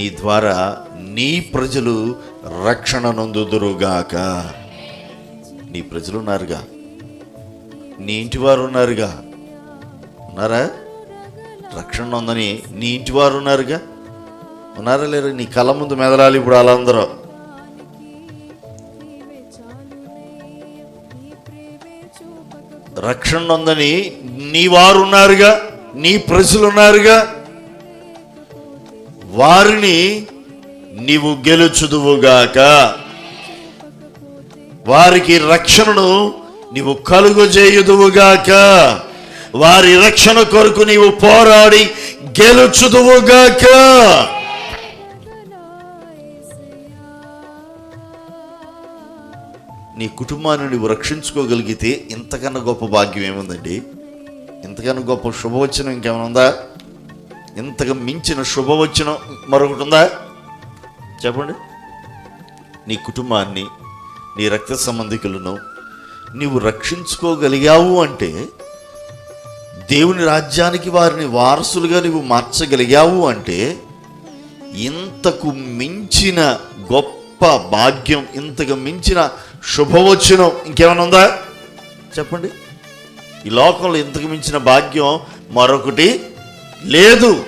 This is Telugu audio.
నీ ద్వారా నీ ప్రజలు రక్షణ నొందుదురుగాక. నీ ప్రజలు ఉన్నారుగా. నీ ఇంటి వారు ఉన్నారుగా. ఉన్నారా? రక్షణ ఉందని నీ ఇంటి వారు ఉన్నారుగా. ఉన్నారా లేరు? నీ కళ్ళ ముందు మెదలాలి ఇప్పుడు వాళ్ళందరూ. రక్షణ ఉందని నీ వారు ఉన్నారుగా నీ ప్రజలు ఉన్నారుగా. వారిని నీవు గెలుచుదువుగాక. వారికి రక్షణను నీవు కలుగజేయుదువుగాక. వారి రక్షణ కొరకు నీవు పోరాడి గెలుచుదువుగాక. నీ కుటుంబాన్ని నువ్వు రక్షించుకోగలిగితే ఇంతకన్నా గొప్ప భాగ్యం ఏముందండి? ఇంతకన్నా గొప్ప శుభవచనం ఇంకేమైనా ఉందా? ఇంతకు మించిన శుభవచనం మరొకటి ఉందా? చెప్పండి. నీ కుటుంబాన్ని నీ రక్త సంబంధికులను నీవు రక్షించుకోగలిగావు అంటే దేవుని రాజ్యానికి వారిని వారసులుగా నీవు మార్చగలిగావు అంటే ఇంతకు మించిన గొప్ప భాగ్యం ఇంతకు మించిన శుభవచనం ఇంకేమైనా ఉందా? చెప్పండి. ఈ లోకంలో ఇంతకు మించిన భాగ్యం మరొకటి లేదు.